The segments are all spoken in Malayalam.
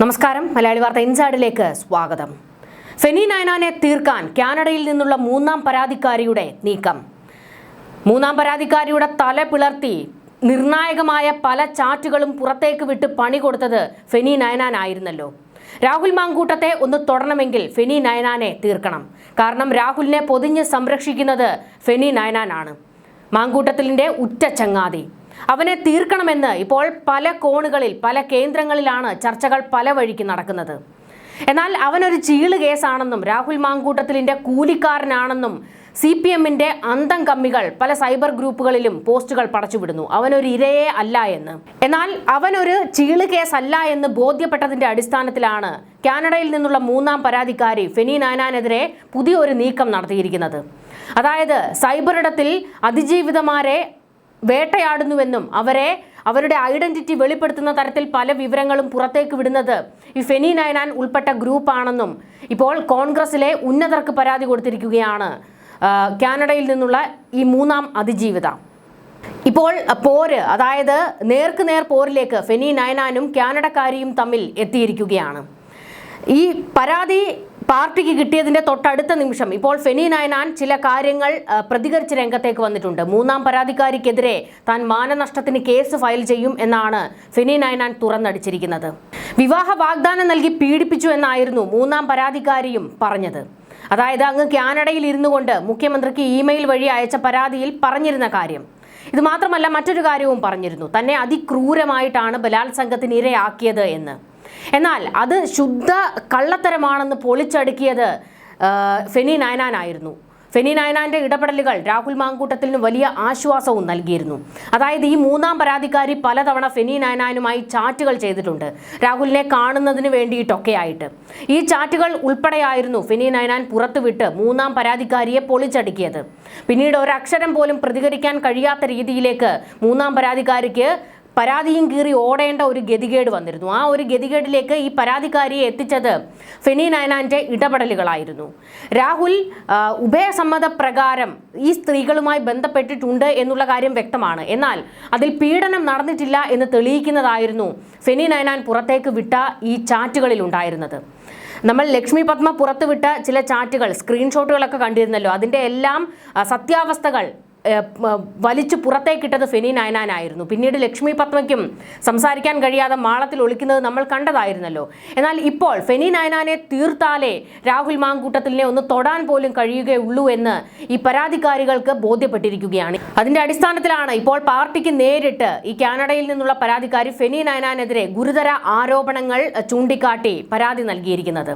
നമസ്കാരം. മലയാളി വാർത്ത ഇൻസൈഡിലേക്ക് സ്വാഗതം. ഫെനി നയനാനെ തീർക്കാൻ കാനഡയിൽ നിന്നുള്ള മൂന്നാം പരാതിക്കാരിയുടെ നീക്കം. മൂന്നാം പരാതിക്കാരിയുടെ തല പിളർത്തി നിർണായകമായ പല ചാറ്റുകളും പുറത്തേക്ക് വിട്ട് പണി കൊടുത്തത് ഫെനി നയനാനായിരുന്നല്ലോ രാഹുൽ മാങ്കൂട്ടത്തെ ഒന്ന് തൊടണമെങ്കിൽ ഫെനി നയനാനെ തീർക്കണം. കാരണം രാഹുലിനെ പൊതിഞ്ഞ് സംരക്ഷിക്കുന്നത് ഫെനി നയനാനാണ്. മാങ്കൂട്ടത്തിലിന്റെ ഉറ്റ ചങ്ങാതി. അവനെ തീർക്കണമെന്ന് ഇപ്പോൾ പല കോണുകളിൽ പല കേന്ദ്രങ്ങളിലാണ് ചർച്ചകൾ പല വഴിക്ക് നടക്കുന്നത്. എന്നാൽ അവനൊരു ചീൾ കേസാണെന്നും രാഹുൽ മാങ്കൂട്ടത്തിലിന്റെ കൂലിക്കാരനാണെന്നും സി പി എമ്മിന്റെ അന്തം കമ്മികൾ പല സൈബർ ഗ്രൂപ്പുകളിലും പോസ്റ്റുകൾ പടച്ചുവിടുന്നു. അവനൊരു ഇരയെ അല്ല എന്ന്. എന്നാൽ അവനൊരു ചീൾ കേസല്ല എന്ന് ബോധ്യപ്പെട്ടതിന്റെ അടിസ്ഥാനത്തിലാണ് കാനഡയിൽ നിന്നുള്ള മൂന്നാം പരാതിക്കാരി ഫെനി നാനാനെതിരെ പുതിയൊരു നീക്കം നടത്തിയിരിക്കുന്നത്. അതായത് സൈബറിടത്തിൽ അതിജീവിതമാരെ വേട്ടയാടുന്നുവെന്നും അവരെ അവരുടെ ഐഡന്റിറ്റി വെളിപ്പെടുത്തുന്ന തരത്തിൽ പല വിവരങ്ങളും പുറത്തേക്ക് വിടുന്നത് ഈ ഫെനി നയനാൻ ഉൾപ്പെട്ട ഗ്രൂപ്പാണെന്നും ഇപ്പോൾ കോൺഗ്രസിലെ ഉന്നതർക്ക് പരാതി കൊടുത്തിരിക്കുകയാണ്. കാനഡയിൽ നിന്നുള്ള ഈ മൂന്നാം അതിജീവിത. ഇപ്പോൾ പോര് അതായത് നേർക്ക് നേർ പോരിലേക്ക് ഫെനി നയനാനും കാനഡക്കാരിയും തമ്മിൽ എത്തിയിരിക്കുകയാണ്. ഈ പരാതി പാർട്ടിക്ക് കിട്ടിയതിന്റെ തൊട്ടടുത്ത നിമിഷം ഇപ്പോൾ ഫെനി നയനാൻ ചില കാര്യങ്ങൾ പ്രതികരിച്ച് രംഗത്തേക്ക് വന്നിട്ടുണ്ട്. മൂന്നാം പരാതിക്കാരിക്കെതിരെ താൻ മാനനഷ്ടത്തിന് കേസ് ഫയൽ ചെയ്യും എന്നാണ് ഫെനി നയനാൻ തുറന്നടിച്ചിരിക്കുന്നത്. വിവാഹ വാഗ്ദാനം നൽകി പീഡിപ്പിച്ചു എന്നായിരുന്നു മൂന്നാം പരാതിക്കാരിയും പറഞ്ഞത്. അതായത് അങ്ങ് കാനഡയിൽ ഇരുന്നു കൊണ്ട് മുഖ്യമന്ത്രിക്ക് ഇമെയിൽ വഴി അയച്ച പരാതിയിൽ പറഞ്ഞിരുന്ന കാര്യം. ഇത് മാത്രമല്ല മറ്റൊരു കാര്യവും പറഞ്ഞിരുന്നു. തന്നെ അതിക്രൂരമായിട്ടാണ് ബലാത്സംഗത്തിന് ഇരയാക്കിയത് എന്ന്. എന്നാൽ അത് ശുദ്ധ കള്ളത്തരമാണെന്ന് പൊളിച്ചടുക്കിയത് ഫെനി നയനാനായിരുന്നു ഫെനി നയനാന്റെ ഇടപെടലുകൾ രാഹുൽ മാങ്കൂട്ടത്തിന് വലിയ ആശ്വാസവും നൽകിയിരുന്നു. അതായത് ഈ മൂന്നാം പരാതിക്കാരി പലതവണ ഫെനി നയനാനുമായി ചാറ്റുകൾ ചെയ്തിട്ടുണ്ട്. രാഹുലിനെ കാണുന്നതിന് വേണ്ടിയിട്ടൊക്കെ ആയിട്ട് ഈ ചാറ്റുകൾ ഉൾപ്പെടെയായിരുന്നു ഫെനി നയനാൻ പുറത്തുവിട്ട് മൂന്നാം പരാതിക്കാരിയെ പൊളിച്ചടുക്കിയത്. പിന്നീട് ഒരക്ഷരം പോലും പ്രതികരിക്കാൻ കഴിയാത്ത രീതിയിലേക്ക് മൂന്നാം പരാതിക്കാരിക്ക് പരാതിയും കീറി ഓടേണ്ട ഒരു ഗതികേട് വന്നിരുന്നു. ആ ഒരു ഗതികേടിലേക്ക് ഈ പരാതിക്കാരിയെ എത്തിച്ചത് ഫെനി നയനാന്റെ ഇടപെടലുകളായിരുന്നു. രാഹുൽ ഉഭയസമ്മത പ്രകാരം ഈ സ്ത്രീകളുമായി ബന്ധപ്പെട്ടിട്ടുണ്ട് എന്നുള്ള കാര്യം വ്യക്തമാണ്. എന്നാൽ അതിൽ പീഡനം നടന്നിട്ടില്ല എന്ന് തെളിയിക്കുന്നതായിരുന്നു ഫെനി നയനാൻ പുറത്തേക്ക് വിട്ട ഈ ചാറ്റുകളിൽ ഉണ്ടായിരുന്നത്. നമ്മൾ ലക്ഷ്മി പത്മ പുറത്തുവിട്ട ചില ചാറ്റുകൾ സ്ക്രീൻഷോട്ടുകളൊക്കെ കണ്ടിരുന്നല്ലോ. അതിന്റെ എല്ലാം സത്യാവസ്ഥകൾ വലിച്ചു പുറത്തേക്കിട്ടത് ഫെനി നയനാനായിരുന്നു. പിന്നീട് ലക്ഷ്മി പത്മയ്ക്കും സംസാരിക്കാൻ കഴിയാതെ മാളത്തിൽ ഒളിക്കുന്നത് നമ്മൾ കണ്ടതായിരുന്നല്ലോ. എന്നാൽ ഇപ്പോൾ ഫെനി നയനാനെ തീർത്താലേ രാഹുൽ മാങ്കൂട്ടത്തിലിനെ ഒന്ന് തൊടാൻ പോലും കഴിയുകയുള്ളൂ എന്ന് ഈ പരാതിക്കാരികൾക്ക് ബോധ്യപ്പെട്ടിരിക്കുകയാണ്. അതിന്റെ അടിസ്ഥാനത്തിലാണ് ഇപ്പോൾ പാർട്ടിക്ക് നേരിട്ട് ഈ കാനഡയിൽ നിന്നുള്ള പരാതിക്കാരി ഫെനി നയനാനെതിരെ ഗുരുതര ആരോപണങ്ങൾ ചൂണ്ടിക്കാട്ടി പരാതി നൽകിയിരിക്കുന്നത്.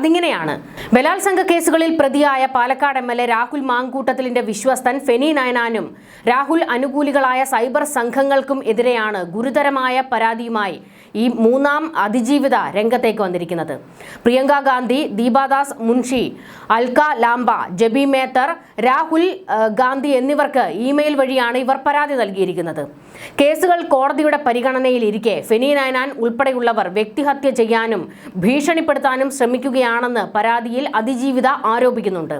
അതിങ്ങനെയാണ്. ബലാത്സംഗ കേസുകളിൽ പ്രതിയായ പാലക്കാട് എം രാഹുൽ മാങ്കൂട്ടത്തിലിന്റെ വിശ്വസ്തൻ ഫെനി നയനാനും രാഹുൽ അനുകൂലികളായ സൈബർ സംഘങ്ങൾക്കും എതിരെയാണ് ഗുരുതരമായ പരാതിയുമായി ഈ മൂന്നാം അതിജീവിത രംഗത്തേക്ക് വന്നിരിക്കുന്നത്. പ്രിയങ്ക ഗാന്ധി ദീപാദാസ് മുൻഷി അൽക്ക ലാംബ ജബി മേത്തർ രാഹുൽ ഗാന്ധി എന്നിവർക്ക് ഇമെയിൽ വഴിയാണ് ഇവർ പരാതി നൽകിയിരിക്കുന്നത്. കേസുകൾ കോടതിയുടെ പരിഗണനയിലിരിക്കെ ഫെനി നയനാൻ ഉൾപ്പെടെയുള്ളവർ വ്യക്തിഹത്യ ചെയ്യാനും ഭീഷണിപ്പെടുത്താനും ശ്രമിക്കുകയാണെന്ന് പരാതിയിൽ അതിജീവിത ആരോപിക്കുന്നുണ്ട്.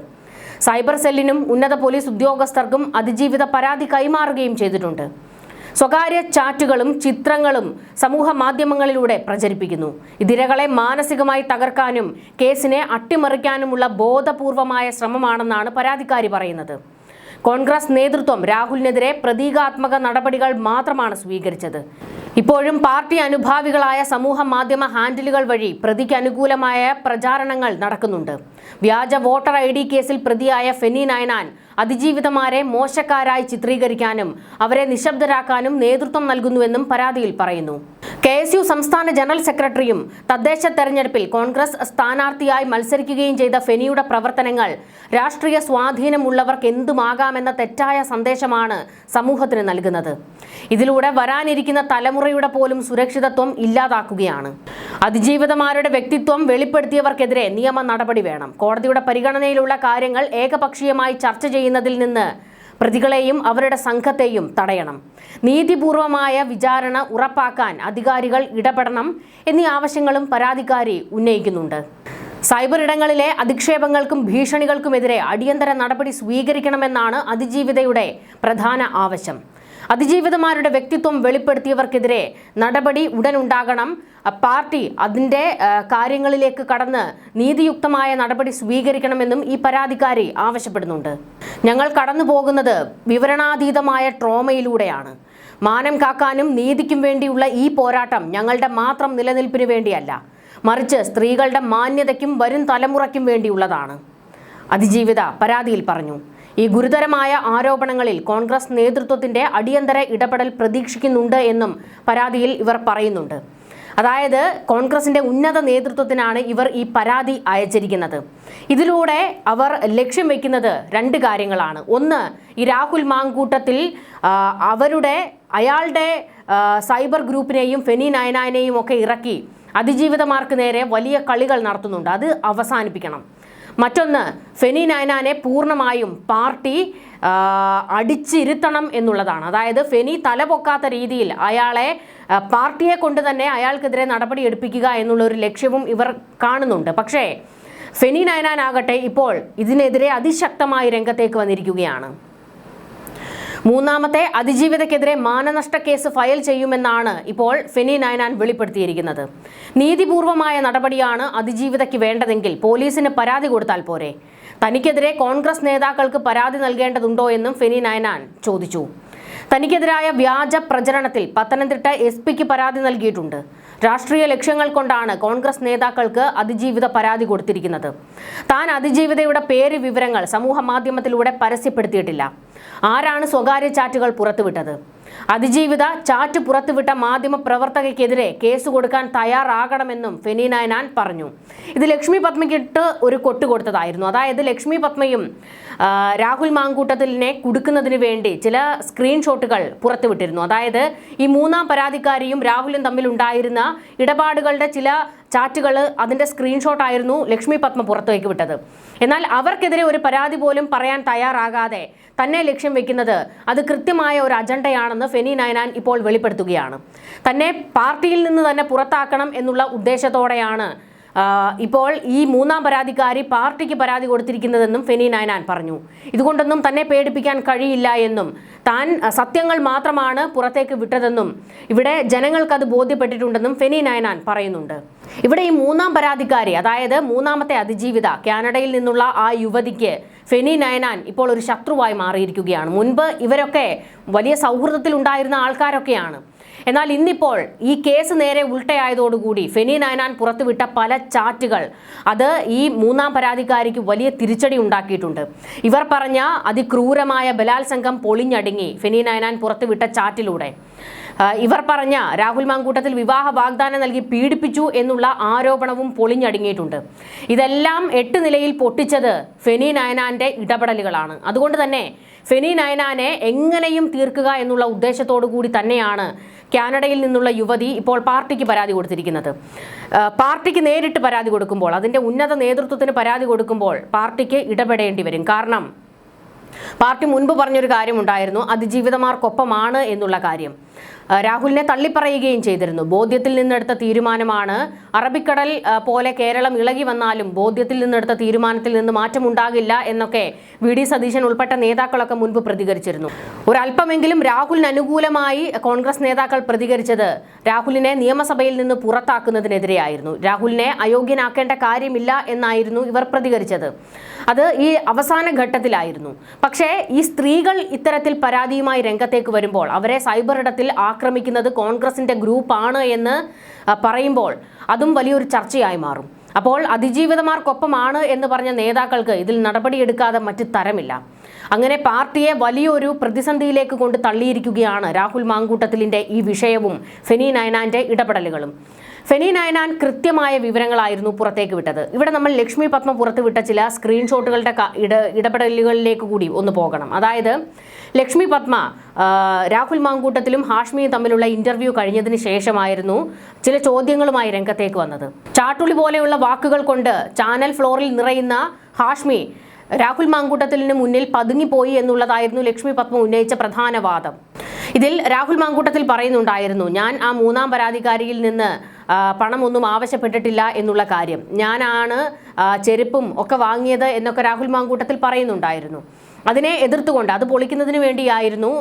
സൈബർ സെല്ലിനും ഉന്നത പോലീസ് ഉദ്യോഗസ്ഥർക്കും അതിജീവിത പരാതി കൈമാറുകയും ചെയ്തിട്ടുണ്ട്. സ്വകാര്യ ചാറ്റുകളും ചിത്രങ്ങളും സമൂഹ മാധ്യമങ്ങളിലൂടെ പ്രചരിപ്പിക്കുന്നു. ഇതിരകളെ മാനസികമായി തകർക്കാനും കേസിനെ അട്ടിമറിക്കാനുമുള്ള ബോധപൂർവമായ ശ്രമമാണെന്നാണ് പരാതിക്കാരി പറയുന്നത്. കോൺഗ്രസ് നേതൃത്വം രാഹുലിനെതിരെ പ്രതീകാത്മക നടപടികൾ മാത്രമാണ് സ്വീകരിച്ചത്. ഇപ്പോഴും പാർട്ടി അനുഭാവികളായ സമൂഹ മാധ്യമ ഹാൻഡിലുകൾ വഴി പ്രതിക്ക് അനുകൂലമായ പ്രചാരണങ്ങൾ നടക്കുന്നുണ്ട്. വ്യാജ വോട്ടർ ഐ ഡി കേസിൽ പ്രതിയായ ഫെനി നയനാൻ അതിജീവിതമാരെ മോശക്കാരായി ചിത്രീകരിക്കാനും അവരെ നിശബ്ദരാക്കാനും നേതൃത്വം നൽകുന്നുവെന്നും പരാതിയിൽ പറയുന്നു. കെ എസ് യു സംസ്ഥാന ജനറൽ സെക്രട്ടറിയും തദ്ദേശ തെരഞ്ഞെടുപ്പിൽ കോൺഗ്രസ് സ്ഥാനാർത്ഥിയായി മത്സരിക്കുകയും ചെയ്ത ഫെനിയുടെ പ്രവർത്തനങ്ങൾ രാഷ്ട്രീയ സ്വാധീനമുള്ളവർക്ക് എന്തുമാകാമെന്ന തെറ്റായ സന്ദേശമാണ് സമൂഹത്തിന് നൽകുന്നത്. ഇതിലൂടെ വരാനിരിക്കുന്ന തലമുറയുടെ പോലും സുരക്ഷിതത്വം ഇല്ലാതാക്കുകയാണ്. അതിജീവിതമാരുടെ വ്യക്തിത്വം വെളിപ്പെടുത്തിയവർക്കെതിരെ നിയമ നടപടി വേണം. കോടതിയുടെ പരിഗണനയിലുള്ള കാര്യങ്ങൾ ഏകപക്ഷീയമായി ചർച്ച ചെയ്യുന്നതിൽ നിന്ന് പ്രതികളെയും അവരുടെ സംഘത്തെയും തടയണം. നീതിപൂർവമായ വിചാരണ ഉറപ്പാക്കാൻ അധികാരികൾ ഇടപെടണം എന്നീ ആവശ്യങ്ങളും പരാതിക്കാരി ഉന്നയിക്കുന്നുണ്ട്. സൈബർ ഇടങ്ങളിലെ അധിക്ഷേപങ്ങൾക്കും ഭീഷണികൾക്കുമെതിരെ അടിയന്തര നടപടി സ്വീകരിക്കണമെന്നാണ് അതിജീവിതയുടെ പ്രധാന ആവശ്യം. അതിജീവിതമാരുടെ വ്യക്തിത്വം വെളിപ്പെടുത്തിയവർക്കെതിരെ നടപടി ഉടനുണ്ടാകണം പാർട്ടി അതിന്റെ കാര്യങ്ങളിലേക്ക് കടന്ന് നീതിയുക്തമായ നടപടി സ്വീകരിക്കണമെന്നും ഈ പരാതിക്കാരി ആവശ്യപ്പെടുന്നുണ്ട്. ഞങ്ങൾ കടന്നു പോകുന്നത് വിവരണാതീതമായ ട്രോമയിലൂടെയാണ്. മാനം കാക്കാനും നീതിക്കും വേണ്ടിയുള്ള ഈ പോരാട്ടം ഞങ്ങളുടെ മാത്രം നിലനിൽപ്പിന് വേണ്ടിയല്ല മറിച്ച് സ്ത്രീകളുടെ മാന്യതയ്ക്കും വരും തലമുറയ്ക്കും വേണ്ടിയുള്ളതാണ്. അതിജീവിത പരാതിയിൽ പറഞ്ഞു. ഈ ഗുരുതരമായ ആരോപണങ്ങളിൽ കോൺഗ്രസ് നേതൃത്വത്തിന്റെ അടിയന്തര ഇടപെടൽ പ്രതീക്ഷിക്കുന്നുണ്ട് എന്നും പരാതിയിൽ ഇവർ പറയുന്നുണ്ട്. അതായത് കോൺഗ്രസിന്റെ ഉന്നത നേതൃത്വത്തിനാണ് ഇവർ ഈ പരാതി അയച്ചിരിക്കുന്നത്. ഇതിലൂടെ അവർ ലക്ഷ്യം വെക്കുന്നത് രണ്ട് കാര്യങ്ങളാണ്. ഒന്ന് ഈ രാഹുൽ മാങ്കൂട്ടത്തിൽ അവരുടെ അയാളുടെ സൈബർ ഗ്രൂപ്പിനെയും ഫെനി നയനായനെയും ഒക്കെ ഇറക്കി അതിജീവിതമാർക്ക് നേരെ വലിയ കളികൾ നടത്തുന്നുണ്ട്. അത് അവസാനിപ്പിക്കണം. മറ്റൊന്ന് ഫെനി നയനാനെ പൂർണമായും പാർട്ടി അടിച്ചിരുത്തണം എന്നുള്ളതാണ്. അതായത് ഫെനി തലപൊക്കാത്ത രീതിയിൽ അയാളെ പാർട്ടിയെ കൊണ്ട് തന്നെ അയാൾക്കെതിരെ നടപടി എടുപ്പിക്കുക എന്നുള്ള ഒരു ലക്ഷ്യവും ഇവർ കാണുന്നുണ്ട്. പക്ഷേ ഫെനി നയനാനാകട്ടെ ഇപ്പോൾ ഇതിനെതിരെ അതിശക്തമായി രംഗത്തേക്ക് വന്നിരിക്കുകയാണ്. മൂന്നാമത്തെ അതിജീവിതക്കെതിരെ മാനനഷ്ട കേസ് ഫയൽ ചെയ്യുമെന്നാണ് ഇപ്പോൾ ഫെനി നയനാൻ വെളിപ്പെടുത്തിയിരിക്കുന്നത്. നീതിപൂർവമായ നടപടിയാണ് അതിജീവിതയ്ക്ക് വേണ്ടതെങ്കിൽ പോലീസിന് പരാതി കൊടുത്താൽ പോരെ. തനിക്കെതിരെ കോൺഗ്രസ് നേതാക്കൾക്ക് പരാതി നൽകേണ്ടതുണ്ടോ എന്നും ഫെനി നയനാൻ ചോദിച്ചു. തനിക്കെതിരായ വ്യാജ പ്രചരണത്തിൽ പത്തനംതിട്ട എസ് പിക്ക് പരാതി നൽകിയിട്ടുണ്ട്. രാഷ്ട്രീയ ലക്ഷ്യങ്ങൾ കൊണ്ടാണ് കോൺഗ്രസ് നേതാക്കൾക്ക് അതിജീവിത പരാതി കൊടുത്തിരിക്കുന്നത്. താൻ അതിജീവിതയുടെ പേര് വിവരങ്ങൾ സമൂഹ മാധ്യമത്തിലൂടെ പരസ്യപ്പെടുത്തിയിട്ടില്ല. ആരാണ് സ്വകാര്യ ചാറ്റുകൾ പുറത്തുവിട്ടത്? അതിജീവിത ചാറ്റ് പുറത്തുവിട്ട മാധ്യമ പ്രവർത്തകയ്ക്കെതിരെ കേസ് കൊടുക്കാൻ തയ്യാറാകണമെന്നും ഫെനി നയനാൻ പറഞ്ഞു. ഇത് ലക്ഷ്മി പത്മയ്ക്കിട്ട് ഒരു കൊട്ട് കൊടുത്തതായിരുന്നു. അതായത് ലക്ഷ്മി പത്മയും രാഹുൽ മാങ്കൂട്ടത്തിലിനെ കുടുക്കുന്നതിന് വേണ്ടി ചില സ്ക്രീൻഷോട്ടുകൾ പുറത്തുവിട്ടിരുന്നു. അതായത് ഈ മൂന്നാം പരാതിക്കാരിയും രാഹുലും തമ്മിലുണ്ടായിരുന്ന ഇടപാടുകളുടെ ചില ചാറ്റുകൾ അതിന്റെ സ്ക്രീൻഷോട്ട് ആയിരുന്നു ലക്ഷ്മി പത്മ പുറത്തേക്ക് വിട്ടത്. എന്നാൽ അവർക്കെതിരെ ഒരു പരാതി പോലും പറയാൻ തയ്യാറാകാതെ തന്നെ ലക്ഷ്യം വെക്കുന്നത് അത് കൃത്യമായ ഒരു അജണ്ടയാണെന്ന് ഫെനി നയനാൻ ഇപ്പോൾ വെളിപ്പെടുത്തുകയാണ്. തന്നെ പാർട്ടിയിൽ നിന്ന് തന്നെ പുറത്താക്കണം എന്നുള്ള ഉദ്ദേശത്തോടെയാണ് ഇപ്പോൾ ഈ മൂന്നാം പരാതിക്കാരി പാർട്ടിക്ക് പരാതി കൊടുത്തിരിക്കുന്നതെന്നും ഫെനി നയനാൻ പറഞ്ഞു. ഇതുകൊണ്ടൊന്നും തന്നെ പേടിപ്പിക്കാൻ കഴിയില്ല എന്നും താൻ സത്യങ്ങൾ മാത്രമാണ് പുറത്തേക്ക് വിട്ടതെന്നും ഇവിടെ ജനങ്ങൾക്കത് ബോധ്യപ്പെട്ടിട്ടുണ്ടെന്നും ഫെനി നയനാൻ പറയുന്നുണ്ട്. ഇവിടെ ഈ മൂന്നാം പരാതിക്കാരി അതായത് മൂന്നാമത്തെ അതിജീവിത കാനഡയിൽ നിന്നുള്ള ആ യുവതിക്ക് ഫെനി നയനാൻ ഇപ്പോൾ ഒരു ശത്രുവായി മാറിയിരിക്കുകയാണ്. മുൻപ് ഇവരൊക്കെ വലിയ സൗഹൃദത്തിൽ ഉണ്ടായിരുന്ന ആൾക്കാരൊക്കെയാണ്. എന്നാൽ ഇന്നിപ്പോൾ ഈ കേസ് നേരെ ഉൾട്ടയായതോടുകൂടി ഫെനി നയനാൻ പുറത്തുവിട്ട പല ചാറ്റുകൾ. അത് ഈ മൂന്നാം പരാതിക്കാരിക്ക് വലിയ തിരിച്ചടി ഉണ്ടാക്കിയിട്ടുണ്ട്. ഇവർ പറഞ്ഞ അതിക്രൂരമായ ബലാത്സംഗം പൊളിഞ്ഞടുങ്ങി ഫെനി നയനാൻ പുറത്തുവിട്ട ചാറ്റിലൂടെ. ഇവർ പറഞ്ഞ രാഹുൽ മാങ്കൂട്ടത്തിൽ വിവാഹ വാഗ്ദാനം നൽകി പീഡിപ്പിച്ചു എന്നുള്ള ആരോപണവും പൊളിഞ്ഞടുങ്ങിയിട്ടുണ്ട്. ഇതെല്ലാം എട്ട് നിലയിൽ പൊട്ടിച്ചത് ഫെനി നയനാന്റെ ഇടപെടലുകളാണ്. അതുകൊണ്ട് തന്നെ ഫെനി നയനാനെ എങ്ങനെയും തീർക്കുക എന്നുള്ള ഉദ്ദേശത്തോടു കൂടി തന്നെയാണ് കാനഡയിൽ നിന്നുള്ള യുവതി ഇപ്പോൾ പാർട്ടിക്ക് പരാതി കൊടുത്തിരിക്കുന്നത്. പാർട്ടിക്ക് നേരിട്ട് പരാതി കൊടുക്കുമ്പോൾ അതിന്റെ ഉന്നത നേതൃത്വത്തിന് പരാതി കൊടുക്കുമ്പോൾ പാർട്ടിക്ക് ഇടപെടേണ്ടി വരും. കാരണം പാർട്ടി മുൻപ് പറഞ്ഞൊരു കാര്യമുണ്ടായിരുന്നു അതിജീവിതമാർക്കൊപ്പമാണ് എന്നുള്ള കാര്യം. രാഹുലിനെ തള്ളിപ്പറയുകയും ചെയ്തിരുന്നു. ബോധ്യത്തിൽ നിന്നെടുത്ത തീരുമാനമാണ് അറബിക്കടൽ പോലെ കേരളം ഇളകി വന്നാലും ബോധ്യത്തിൽ നിന്നെടുത്ത തീരുമാനത്തിൽ നിന്ന് മാറ്റമുണ്ടാകില്ല എന്നൊക്കെ വി. ഡി. സതീശൻ ഉൾപ്പെട്ട നേതാക്കളൊക്കെ മുൻപ് പ്രതികരിച്ചിരുന്നു. ഒരല്പമെങ്കിലും രാഹുലിന് അനുകൂലമായി കോൺഗ്രസ് നേതാക്കൾ പ്രതികരിച്ചത് രാഹുലിനെ നിയമസഭയിൽ നിന്ന് പുറത്താക്കുന്നതിനെതിരെയായിരുന്നു. രാഹുലിനെ അയോഗ്യനാക്കേണ്ട കാര്യമില്ല എന്നായിരുന്നു ഇവർ പ്രതികരിച്ചത്. അത് ഈ അവസാന ഘട്ടത്തിലായിരുന്നു. പക്ഷേ ഈ സ്ത്രീകൾ ഇത്തരത്തിൽ പരാതിയുമായി രംഗത്തേക്ക് വരുമ്പോൾ അവരെ സൈബർ ഇടത്തിൽ ആക്രമിക്കുന്നത് കോൺഗ്രസിന്റെ ഗ്രൂപ്പാണ് എന്ന് പറയുമ്പോൾ അതും വലിയൊരു ചർച്ചയായി മാറും. അപ്പോൾ അതിജീവിതമാർക്കൊപ്പമാണ് എന്ന് പറഞ്ഞ നേതാക്കൾക്ക് ഇതിൽ നടപടിയെടുക്കാതെ മറ്റ് തരമില്ല. അങ്ങനെ പാർട്ടിയെ വലിയൊരു പ്രതിസന്ധിയിലേക്ക് കൊണ്ട് തള്ളിയിരിക്കുകയാണ് രാഹുൽ മാങ്കൂട്ടത്തിലിന്റെ ഈ വിഷയവും ഫെനി നയനാന്റെ ഇടപെടലുകളും. ഫെനി നയനാൻ കൃത്യമായ വിവരങ്ങളായിരുന്നു പുറത്തേക്ക് വിട്ടത്. ഇവിടെ നമ്മൾ ലക്ഷ്മി പത്മ പുറത്തുവിട്ട ചില സ്ക്രീൻഷോട്ടുകളുടെ ഇടപെടലുകളിലേക്ക് കൂടി ഒന്ന് പോകണം. അതായത് ലക്ഷ്മി പത്മ രാഹുൽ മാങ്കൂട്ടത്തിലും ഹാഷ്മിയും തമ്മിലുള്ള ഇന്റർവ്യൂ കഴിഞ്ഞതിന് ശേഷമായിരുന്നു ചില ചോദ്യങ്ങളുമായി രംഗത്തേക്ക് വന്നത്. ചാട്ടുളി പോലെയുള്ള വാക്കുകൾ കൊണ്ട് ചാനൽ ഫ്ലോറിൽ നിറയുന്ന ഹാഷ്മി രാഹുൽ മാങ്കൂട്ടത്തിലിന് മുന്നിൽ പതുങ്ങിപ്പോയി എന്നുള്ളതായിരുന്നു ലക്ഷ്മി പത്മ ഉന്നയിച്ച പ്രധാന വാദം. ഇതിൽ രാഹുൽ മാങ്കൂട്ടത്തിൽ പറയുന്നുണ്ടായിരുന്നു ഞാൻ ആ മൂന്നാം പരാതിക്കാരിയിൽ നിന്ന് പണമൊന്നും ആവശ്യപ്പെട്ടിട്ടില്ല എന്നുള്ള കാര്യം. ഞാനാണ് ചെരുപ്പും ഒക്കെ വാങ്ങിയത് എന്നൊക്കെ രാഹുൽ മാങ്കൂട്ടത്തിൽ പറയുന്നുണ്ടായിരുന്നു. അതിനെ എതിർത്തുകൊണ്ട് അത് പൊളിക്കുന്നതിന് വേണ്ടിയായിരുന്നു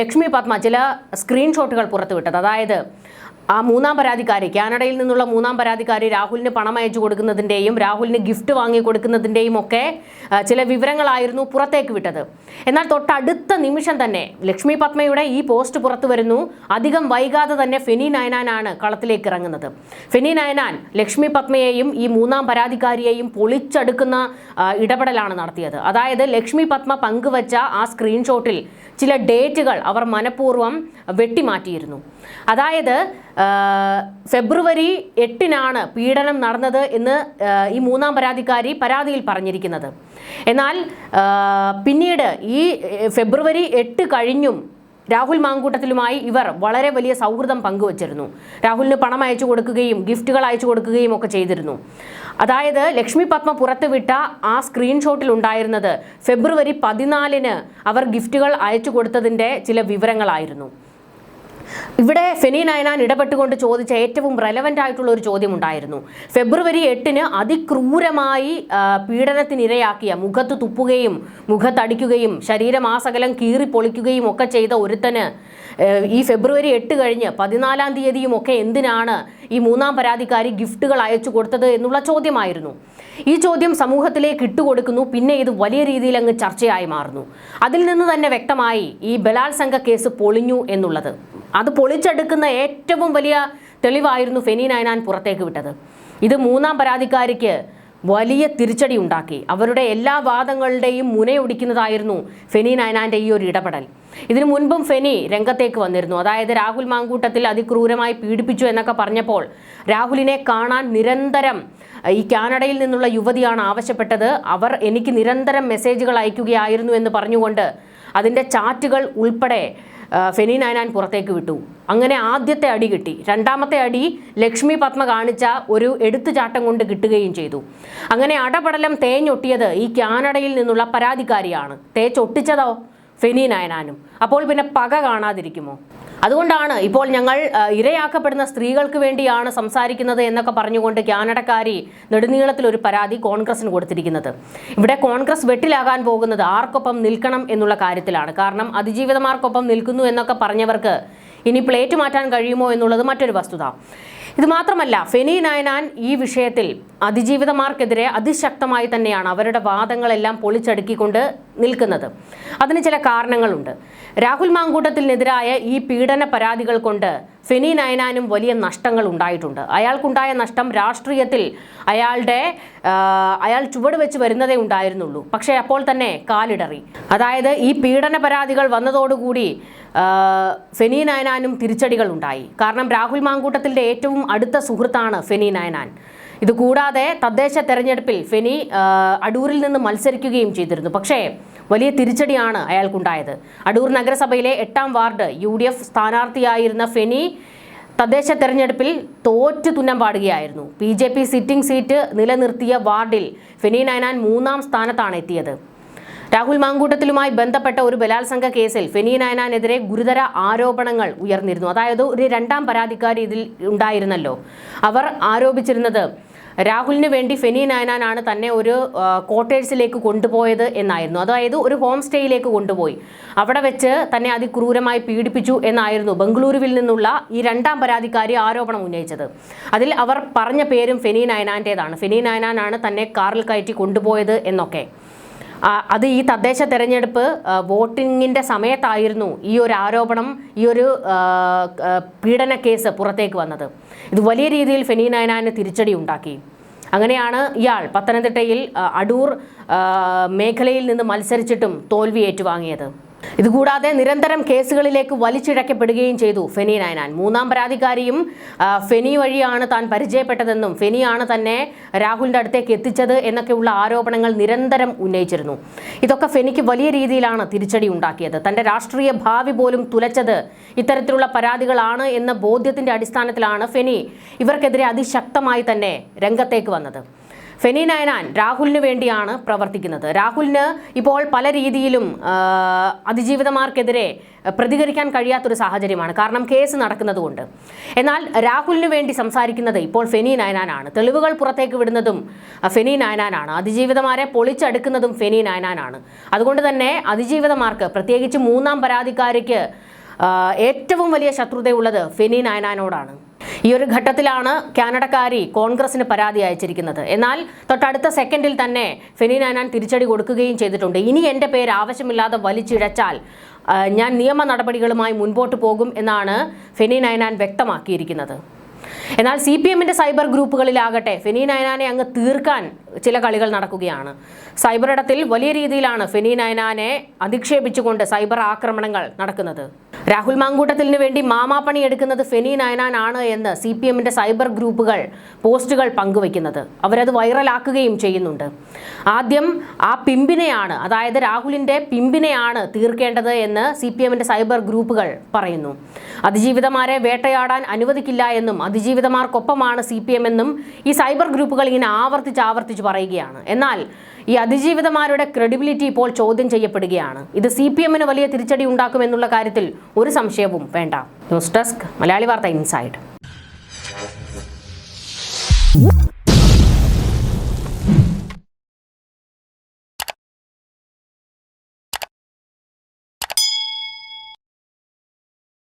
ലക്ഷ്മി പത്മ ചില സ്ക്രീൻഷോട്ടുകൾ പുറത്തുവിട്ടത്. അതായത് ആ മൂന്നാം പരാതിക്കാരി കാനഡയിൽ നിന്നുള്ള മൂന്നാം പരാതിക്കാരി രാഹുലിന് പണം അയച്ചു കൊടുക്കുന്നതിന്റെയും രാഹുലിന് ഗിഫ്റ്റ് വാങ്ങി കൊടുക്കുന്നതിന്റെയും ഒക്കെ ചില വിവരങ്ങളായിരുന്നു പുറത്തേക്ക് വിട്ടത്. എന്നാൽ തൊട്ടടുത്ത നിമിഷം തന്നെ ലക്ഷ്മി പത്മയുടെ ഈ പോസ്റ്റ് പുറത്തു വരുന്നു. അധികം വൈകാതെ തന്നെ ഫെനി നയനാനാണ് കളത്തിലേക്ക് ഇറങ്ങുന്നത്. ഫെനി നയനാൻ ലക്ഷ്മി പത്മയെയും ഈ മൂന്നാം പരാതിക്കാരിയെയും പൊളിച്ചെടുക്കുന്ന ഇടപെടലാണ് നടത്തിയത്. അതായത് ലക്ഷ്മി പത്മ പങ്കുവച്ച ആ സ്ക്രീൻഷോട്ടിൽ ചില ഡേറ്റുകൾ അവർ മനഃപൂർവം വെട്ടിമാറ്റിയിരുന്നു. അതായത് ഫെബ്രുവരി എട്ടിനാണ് പീഡനം നടന്നത് എന്ന് ഈ മൂന്നാം പരാതിക്കാരി പരാതിയിൽ പറഞ്ഞിരിക്കുന്നത്. എന്നാൽ പിന്നീട് ഈ ഫെബ്രുവരി എട്ട് കഴിഞ്ഞും രാഹുൽ മാങ്കൂട്ടത്തിലുമായി ഇവർ വളരെ വലിയ സൗഹൃദം പങ്കുവച്ചിരുന്നു. രാഹുലിന് പണം അയച്ചു കൊടുക്കുകയും ഗിഫ്റ്റുകൾ അയച്ചു കൊടുക്കുകയും ഒക്കെ ചെയ്തിരുന്നു. അതായത് ലക്ഷ്മി പത്മ പുറത്തുവിട്ട ആ സ്ക്രീൻഷോട്ടിൽ ഉണ്ടായിരുന്നത് ഫെബ്രുവരി പതിനാലിന് അവർ ഗിഫ്റ്റുകൾ അയച്ചു കൊടുത്തതിന്റെ ചില വിവരങ്ങളായിരുന്നു. ഇവിടെ ഫെനി നയനാൻ ഇടപെട്ടുകൊണ്ട് ചോദിച്ച ഏറ്റവും റെലവന്റ് ആയിട്ടുള്ള ഒരു ചോദ്യം ഉണ്ടായിരുന്നു. ഫെബ്രുവരി എട്ടിന് അതിക്രൂരമായി പീഡനത്തിനിരയാക്കിയ മുഖത്ത് തുപ്പുകയും മുഖത്തടിക്കുകയും ശരീരം ആസകലം കീറി പൊളിക്കുകയും ഒക്കെ ചെയ്ത ഒരുത്തന് ഈ ഫെബ്രുവരി എട്ട് കഴിഞ്ഞ് പതിനാലാം തീയതിയും ഒക്കെ എന്തിനാണ് ഈ മൂന്നാം പരാതിക്കാരി ഗിഫ്റ്റുകൾ അയച്ചു കൊടുത്തത് എന്നുള്ള ചോദ്യമായിരുന്നു. ഈ ചോദ്യം സമൂഹത്തിലേക്ക് ഇട്ടുകൊടുക്കുന്നു പിന്നെ ഇത് വലിയ രീതിയിൽ അങ്ങ് ചർച്ചയായി മാറുന്നു. അതിൽ നിന്ന് തന്നെ വ്യക്തമായി ഈ ബലാത്സംഗ കേസ് പൊളിഞ്ഞു എന്നുള്ളത്. അത് പൊളിച്ചെടുക്കുന്ന ഏറ്റവും വലിയ തെളിവായിരുന്നു ഫെനി നയനാൻ പുറത്തേക്ക് വിട്ടത്. ഇത് മൂന്നാം പരാതിക്കാരിക്ക് വലിയ തിരിച്ചടി ഉണ്ടാക്കി. അവരുടെ എല്ലാ വാദങ്ങളുടെയും മുനയൊടിക്കുന്നതായിരുന്നു ഫെനി നയനാന്റെ ഈ ഒരു ഇടപെടൽ. ഇതിനു മുൻപും ഫെനി രംഗത്തേക്ക് വന്നിരുന്നു. അതായത് രാഹുൽ മാങ്കൂട്ടത്തിൽ അതിക്രൂരമായി പീഡിപ്പിച്ചു എന്നൊക്കെ പറഞ്ഞപ്പോൾ രാഹുലിനെ കാണാൻ നിരന്തരം ഈ കാനഡയിൽ നിന്നുള്ള യുവതിയാണ് ആവശ്യപ്പെട്ടത്. അവർ എനിക്ക് നിരന്തരം മെസ്സേജുകൾ അയക്കുകയായിരുന്നു എന്ന് പറഞ്ഞുകൊണ്ട് അതിന്റെ ചാറ്റുകൾ ഉൾപ്പെടെ ഫെനി നയനാൻ പുറത്തേക്ക് വിട്ടു. അങ്ങനെ ആദ്യത്തെ അടി കിട്ടി. രണ്ടാമത്തെ അടി ലക്ഷ്മി പത്മ കാണിച്ച ഒരു എടുത്തുചാട്ടം കൊണ്ട് കിട്ടുകയും ചെയ്തു. അങ്ങനെ അടപടലം തേഞ്ഞൊട്ടിയത് ഈ കാനഡയിൽ നിന്നുള്ള പരാതിക്കാരിയാണ്. തേച്ചൊട്ടിച്ചതോ? ഫെനി നയനാനും. അപ്പോൾ പിന്നെ പക കാണാതിരിക്കുമോ? അതുകൊണ്ടാണ് ഇപ്പോൾ ഞങ്ങൾ ഇരയാക്കപ്പെടുന്ന സ്ത്രീകൾക്ക് വേണ്ടിയാണ് സംസാരിക്കുന്നത് എന്നൊക്കെ പറഞ്ഞുകൊണ്ട് കാനഡക്കാരി നെടുനീളത്തിൽ ഒരു പരാതി കോൺഗ്രസിന് കൊടുത്തിരിക്കുന്നത്. ഇവിടെ കോൺഗ്രസ് വെട്ടിലാകാൻ പോകുന്നത് ആർക്കൊപ്പം നിൽക്കണം എന്നുള്ള കാര്യത്തിലാണ്. കാരണം അതിജീവിതമാർക്കൊപ്പം നിൽക്കുന്നു എന്നൊക്കെ പറഞ്ഞവർക്ക് ഇനി പ്ലേറ്റ് മാറ്റാൻ കഴിയുമോ എന്നുള്ളത് മറ്റൊരു വസ്തുത. ഇത് മാത്രമല്ല ഫെനി നയനാൻ ഈ വിഷയത്തിൽ അതിജീവിതമാർക്കെതിരെ അതിശക്തമായി തന്നെയാണ് അവരുടെ വാദങ്ങളെല്ലാം പൊളിച്ചടുക്കിക്കൊണ്ട് നിൽക്കുന്നത്. അതിന് ചില കാരണങ്ങളുണ്ട്. രാഹുൽ മാങ്കൂട്ടത്തിനെതിരായ ഈ പീഡന പരാതികൾ കൊണ്ട് ഫെനി നയനാനും വലിയ നഷ്ടങ്ങൾ ഉണ്ടായിട്ടുണ്ട്. അയാൾക്കുണ്ടായ നഷ്ടം രാഷ്ട്രീയത്തിൽ അയാളുടെ അയാൾ ചുവട് വെച്ച് വരുന്നതേ ഉണ്ടായിരുന്നുള്ളൂ. പക്ഷേ അപ്പോൾ തന്നെ കാലിടറി. അതായത് ഈ പീഡന പരാതികൾ വന്നതോടുകൂടി ഫെനി നയനാനും തിരിച്ചടികൾ ഉണ്ടായി കാരണം രാഹുൽ മാങ്കൂട്ടത്തിന്റെ ഏറ്റവും അടുത്ത സുഹൃത്താണ് ഫെനി നയനാൻ. ഇതുകൂടാതെ തദ്ദേശ തെരഞ്ഞെടുപ്പിൽ ഫെനി അടൂരിൽ നിന്ന് മത്സരിക്കുകയും ചെയ്തിരുന്നു. പക്ഷേ വലിയ തിരിച്ചടിയാണ് അയാൾക്കുണ്ടായത്. അടൂർ നഗരസഭയിലെ എട്ടാം വാർഡ് യു ഡി എഫ് സ്ഥാനാർത്ഥിയായിരുന്ന ഫെനി തദ്ദേശ തെരഞ്ഞെടുപ്പിൽ തോറ്റു തുന്നം പാടുകയായിരുന്നു. B J P sitting seat നിലനിർത്തിയ വാർഡിൽ ഫെനി നയനാൻ മൂന്നാം സ്ഥാനത്താണ് എത്തിയത്. രാഹുൽ മാങ്കൂട്ടത്തിലുമായി ബന്ധപ്പെട്ട ഒരു ബലാത്സംഗ കേസിൽ ഫെനി നയനാനെതിരെ ഗുരുതര ആരോപണങ്ങൾ ഉയർന്നിരുന്നു. അതായത് ഒരു രണ്ടാം പരാതിക്കാരി ഇതിൽ ഉണ്ടായിരുന്നല്ലോ. അവർ ആരോപിച്ചിരുന്നത് രാഹുലിന് വേണ്ടി ഫെനി നയനാനാണ് തന്നെ ഒരു ക്വാർട്ടേഴ്സിലേക്ക് കൊണ്ടുപോയത് എന്നായിരുന്നു. അതായത് ഒരു ഹോം സ്റ്റേയിലേക്ക് കൊണ്ടുപോയി. അവിടെ വെച്ച് തന്നെ അതിക്രൂരമായി പീഡിപ്പിച്ചു എന്നായിരുന്നു ബംഗളൂരുവിൽ നിന്നുള്ള ഈ രണ്ടാം പരാതിക്കാരി ആരോപണം ഉന്നയിച്ചത്. അതിൽ അവർ പറഞ്ഞ പേരും ഫെനി നയനാന്റേതാണ്. ഫെനി നയനാനാണ് തന്നെ കാറിൽ കയറ്റി കൊണ്ടുപോയത് എന്നൊക്കെ. അത് ഈ തദ്ദേശ തെരഞ്ഞെടുപ്പ് വോട്ടിങ്ങിന്റെ സമയത്തായിരുന്നു ഈ ഒരു ആരോപണം ഈ ഒരു പീഡന കേസ് പുറത്തേക്ക് വന്നത്. ഇത് വലിയ രീതിയിൽ ഫെനി നയനാന് തിരിച്ചടി ഉണ്ടാക്കി. അങ്ങനെയാണ് ഇയാൾ പത്തനംതിട്ടയിൽ അടൂർ മേഖലയിൽ നിന്ന് മത്സരിച്ചിട്ടും തോൽവി ഏറ്റുവാങ്ങിയത്. ഇതുകൂടാതെ നിരന്തരം കേസുകളിലേക്ക് വലിച്ചിഴക്കപ്പെടുകയും ചെയ്തു. ഫെനി നയനാൻ. മൂന്നാം പരാതിക്കാരിയും ഫെനി വഴിയാണ് താൻ പരിചയപ്പെട്ടതെന്നും ഫെനിയാണ് തന്നെ രാഹുലിന്റെ അടുത്തേക്ക് എത്തിച്ചത് എന്നൊക്കെയുള്ള ആരോപണങ്ങൾ നിരന്തരം ഉന്നയിച്ചിരുന്നു. ഇതൊക്കെ ഫെനിക്ക് വലിയ രീതിയിലാണ് തിരിച്ചടി ഉണ്ടാക്കിയത്. തന്റെ രാഷ്ട്രീയ ഭാവി പോലും തുലച്ചത് ഇത്തരത്തിലുള്ള പരാതികളാണ് എന്ന ബോധ്യത്തിന്റെ അടിസ്ഥാനത്തിലാണ് ഫെനി ഇവർക്കെതിരെ അതിശക്തമായി തന്നെ രംഗത്തേക്ക് വന്നത്. ഫെനി നയനാൻ രാഹുലിന് വേണ്ടിയാണ് പ്രവർത്തിക്കുന്നത്. രാഹുലിന് ഇപ്പോൾ പല രീതിയിലും അതിജീവിതമാർക്കെതിരെ പ്രതികരിക്കാൻ കഴിയാത്തൊരു സാഹചര്യമാണ്. കാരണം കേസ് നടക്കുന്നതുകൊണ്ട്. എന്നാൽ രാഹുലിന് വേണ്ടി സംസാരിക്കുന്നത് ഇപ്പോൾ ഫെനി നയനാനാണ്. തെളിവുകൾ പുറത്തേക്ക് വിടുന്നതും ഫെനി നയനാനാണ്. അതിജീവിതമാരെ പൊളിച്ചെടുക്കുന്നതും ഫെനി നയനാനാണ്. അതുകൊണ്ട് തന്നെ അതിജീവിതമാർക്ക് പ്രത്യേകിച്ച് മൂന്നാം പരാതിക്കാരിക്ക് ഏറ്റവും വലിയ ശത്രുതയുള്ളത് ഫെനി നയനാനോടാണ്. ഈ ഒരു ഘട്ടത്തിലാണ് കാനഡക്കാരി കോൺഗ്രസിന് പരാതി അയച്ചിരിക്കുന്നത്. എന്നാൽ തൊട്ടടുത്ത സെക്കൻഡിൽ തന്നെ ഫെനി നാനാൻ തിരിച്ചടി കൊടുക്കുകയും ചെയ്തിട്ടുണ്ട്. ഇനി എന്റെ പേര് ആവശ്യമില്ലാതെ വലിച്ചിഴച്ചാൽ ഞാൻ നിയമ നടപടികളുമായി മുൻപോട്ട് പോകും എന്നാണ് ഫെനി നയനാൻ വ്യക്തമാക്കിയിരിക്കുന്നത്. എന്നാൽ സി പി എമ്മിന്റെ സൈബർ ഗ്രൂപ്പുകളിലാകട്ടെ ഫെനി നയനാനെ അങ്ങ് തീർക്കാൻ ചില കളികൾ നടക്കുകയാണ്. സൈബർ ഇടത്തിൽ വലിയ രീതിയിലാണ് ഫെനി നയനാനെ അധിക്ഷേപിച്ചുകൊണ്ട് സൈബർ ആക്രമണങ്ങൾ നടക്കുന്നത്. രാഹുൽ മാങ്കൂട്ടത്തിന് വേണ്ടി മാമാപ്പണി എടുക്കുന്നത് ഫെനി നയനാനാണ് എന്ന് സി പി എമ്മിന്റെ സൈബർ ഗ്രൂപ്പുകൾ പോസ്റ്റുകൾ പങ്കുവയ്ക്കുന്നത്. അവരത് വൈറലാക്കുകയും ചെയ്യുന്നുണ്ട്. ആദ്യം ആ പിമ്പിനെയാണ് അതായത് രാഹുലിന്റെ പിമ്പിനെയാണ് തീർക്കേണ്ടത് എന്ന് സി പി എമ്മിന്റെ സൈബർ ഗ്രൂപ്പുകൾ പറയുന്നു. അതിജീവിതമാരെ വേട്ടയാടാൻ അനുവദിക്കില്ല എന്നും അതിജീവിതമാർക്കൊപ്പമാണ് സി പി എം എന്നും ഈ സൈബർ ഗ്രൂപ്പുകൾ ഇങ്ങനെ ആവർത്തിച്ച് ആവർത്തിച്ച് പറയുകയാണ്. എന്നാൽ ഈ അതിജീവിതമാരുടെ ക്രെഡിബിലിറ്റി ഇപ്പോൾ ചോദ്യം ചെയ്യപ്പെടുകയാണ്. ഇത് സി പി എമ്മിന് വലിയ തിരിച്ചടി ഉണ്ടാക്കുമെന്നുള്ള കാര്യത്തിൽ ഒരു സംശയവും വേണ്ട. ന്യൂസ് ഡെസ്ക് മലയാളി വാർത്ത ഇൻസൈഡ്.